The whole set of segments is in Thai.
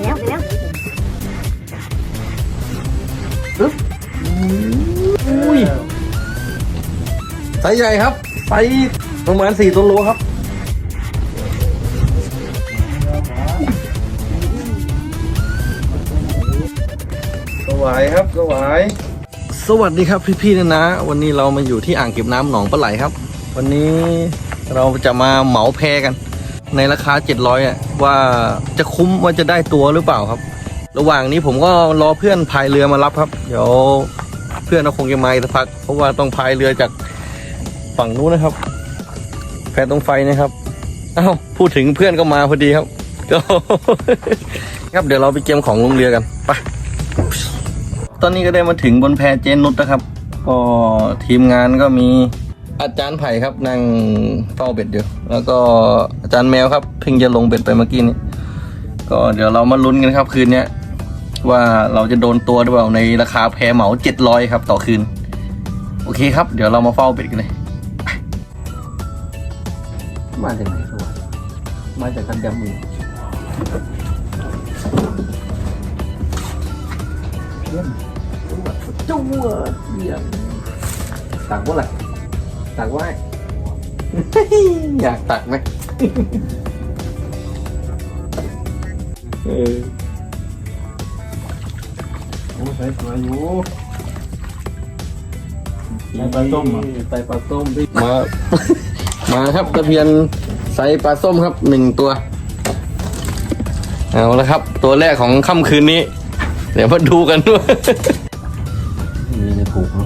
แล้วแล้วอุ้ยไซส์ใหญ่ครับไซส์ประมาณสี่ตัวโลครับสวายครับสวายสวัสดีครับพี่ๆนะนะ วันนี้เรามาอยู่ที่อ่างเก็บน้ำหนองปลาไหลครับ วันนี้เราจะมาเหมาแพกัน ในราคา 700อะว่าจะคุ้มว่าจะได้ตัวหรือเปล่าครับ ระหว่างนี้ผมก็รอเพื่อนพายเรือมารับครับ เดี๋ยวเพื่อนเราคงจะมาสักพัก เพราะว่าต้องพายเรือจากฝั่งนู้นนะครับ แพตรงไฟนะครับอ้าวพูดถึงเพื่อนก็มาพอดีครับก็ครับเดี๋ยวเราไปเกมของลงเรือกันไปตอนนี้ก็ได้มาถึงบนแพเจนนุชนะครับ ก็ทีมงานก็มี อาจารย์ไผ่ครับนั่งเฝ้าเบ็ดอยู่แล้วก็อาจารย์แมวครับเพิ่งจะลงเบ็ดไปเมื่อกี้นี้ก็เดี๋ยวเรามาลุ้นกันครับคืนนี้ว่าเราจะโดนตัวหรือเปล่าในราคาแพเหมาเจ็ดร้อยครับ ต่อคืน โอเคครับ เดี๋ยวเรามาเฝ้าเบ็ดกันเลยมาจากไหนตัวมาจากกันดำมือเพี้ยนตัวจั่วเยี่ยมตักว่าอะไร ตักว่าอยากตักไหมเออโอ้ใส่สวยอยู่ใส่ปลาส้มใส่ปลาส้มพี่มา มาครับตะเพียนใส่ปลาส้มครับหนึ่งตัว เอาละครับ ตัวแรกของค่ำคืนนี้ เดี๋ยวมาดูกันด้วย มีในผูกเนา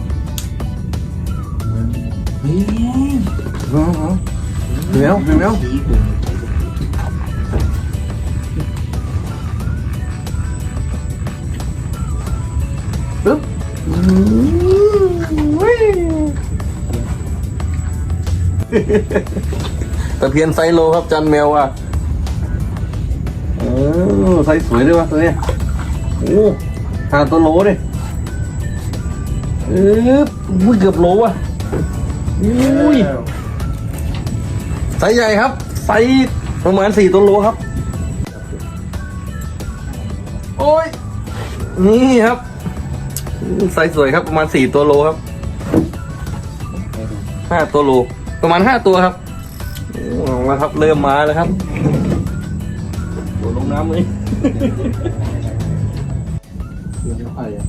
ะเดี๋ยวเดี๋ยวปึ๊บตะเพียนไซโลครับจันแมวว่ะเออไซสวยด้วยวะตัวเนี้ยโอ้หาตัวโลดิเออเกือบโลว่ะอุ้ย ไซส์ใหญ่ครับ ไซส์ประมาณสี่ตัวโลครับ โอ้ย นี่ครับ ไซส์สวยครับประมาณสี่ตัวโลครับห้าตัวโล ประมาณห้าตัวครับเอาละครับ เริ่มมาแล้วครับโดดลงน้ำเลยเดี๋ยวไปอะ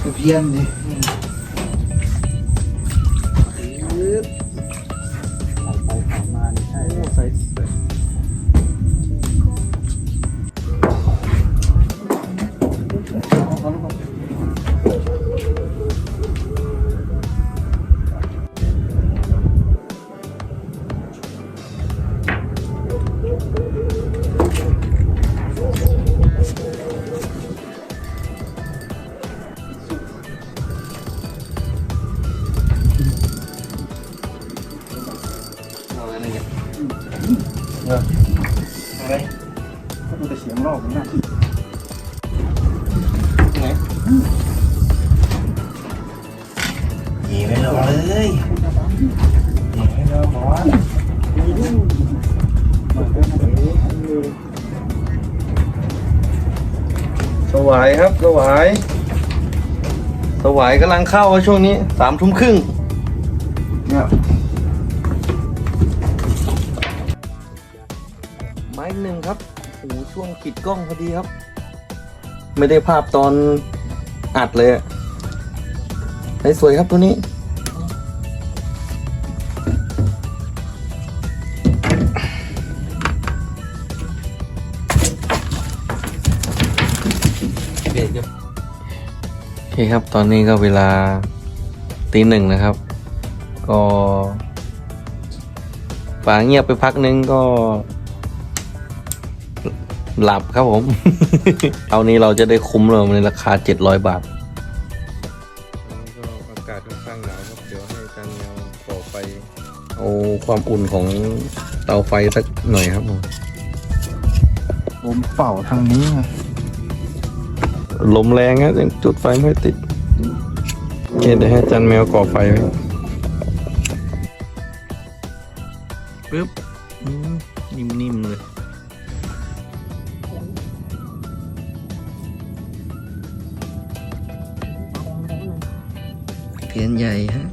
เออเพี้ยนนี่ปึ๊บไปผ่านมานี่ใช่โอ้ใส่ อะไรก็ดูแต่เสียงรอบมันน่าไงหนีไม่รอเลยหนีไม่รอหมอสวายครับสวาย สวายกำลังเข้าช่วงนี้สามทุ่มครึ่ง ไม้หนึ่งครับโอ้โหช่วงปิดกล้องพอดีครับ ไม่ได้ภาพตอนอัดเลยอะไอ้สวยครับตัวนี้โอเคครับ ตอนนี้ก็เวลาตีหนึ่งนะครับ ก็ฝาเงียบไปพักนึงก็ หลับครับผม เอานี้เราจะได้คุ้มเลยในราคา 700 บาทก็อากาศค่อนข้างหนาวครับเดี๋ยวให้จานแนวต่อไป เอาความอุ่นของเตาไฟสักหน่อยครับผมผมเป่าทางนี้ไงลมแรงฮะยังจุดไฟไม่ติดโอเคเดี๋ยวให้อาจันแมวก่อไฟไว้ปึ๊บ เทียนใหญ่ฮะ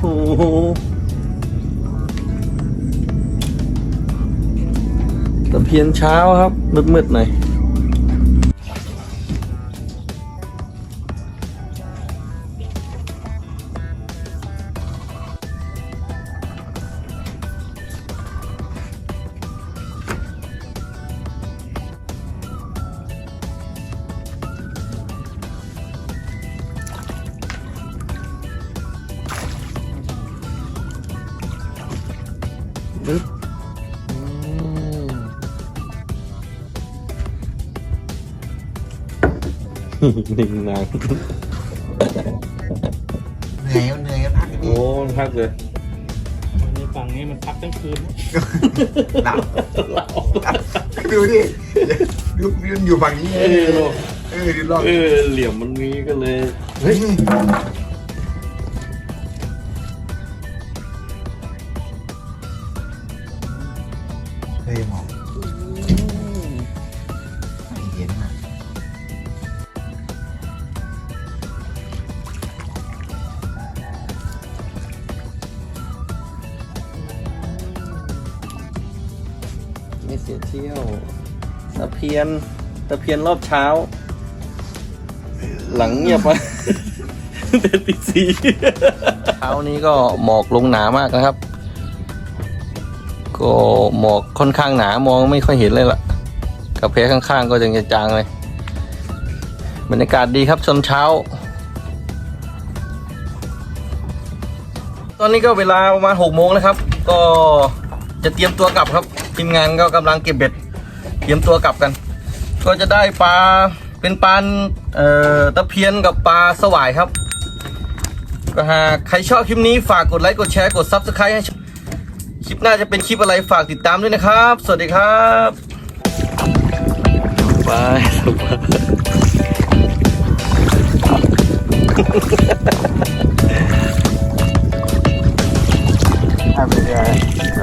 ห เพียนเช้าครับมืดๆหน่อย หนึ่งนางเหนื่อยเหนื่อยก็พักโอ้พักเลยในฝั่งนี้มันพักทั้งคืนหลับดูดิดูยืนอยู่ฝั่งนี้เออโลเออดูรอบเออเหลี่ยมมันมีก็เลยเฮ้ยเฮ้ยหมอ เที่ยวตะเพียนตะเพียนรอบเช้า หลังเงียบไปเด็ดตีสีเช้านี้ก็หมอกลงหนามากนะครับ ก็หมอกค่อนข้างหนามองไม่ค่อยเห็นเลยล่ะกระเพข้างๆก็ยังจะจางเลยบรรยากาศดีครับชนเช้า ตอนนี้ก็เวลาประมาณหกโมงแล้วครับ ก็จะเตรียมตัวกลับครับ ทีมงานก็กำลังเก็บเบ็ดเตรียมตัวกลับกัน ก็จะได้ปลาเป็นปลาเอ่อตะเพียนกับปลาสวายครับก็หากใครชอบคลิปนี้ฝากกดไลค์กดแชร์กด Subscribe ให้คลิปหน้าจะเป็นคลิปอะไรฝากติดตามด้วยนะครับ สวัสดีครับบายสบายถ้าเป็นอะไร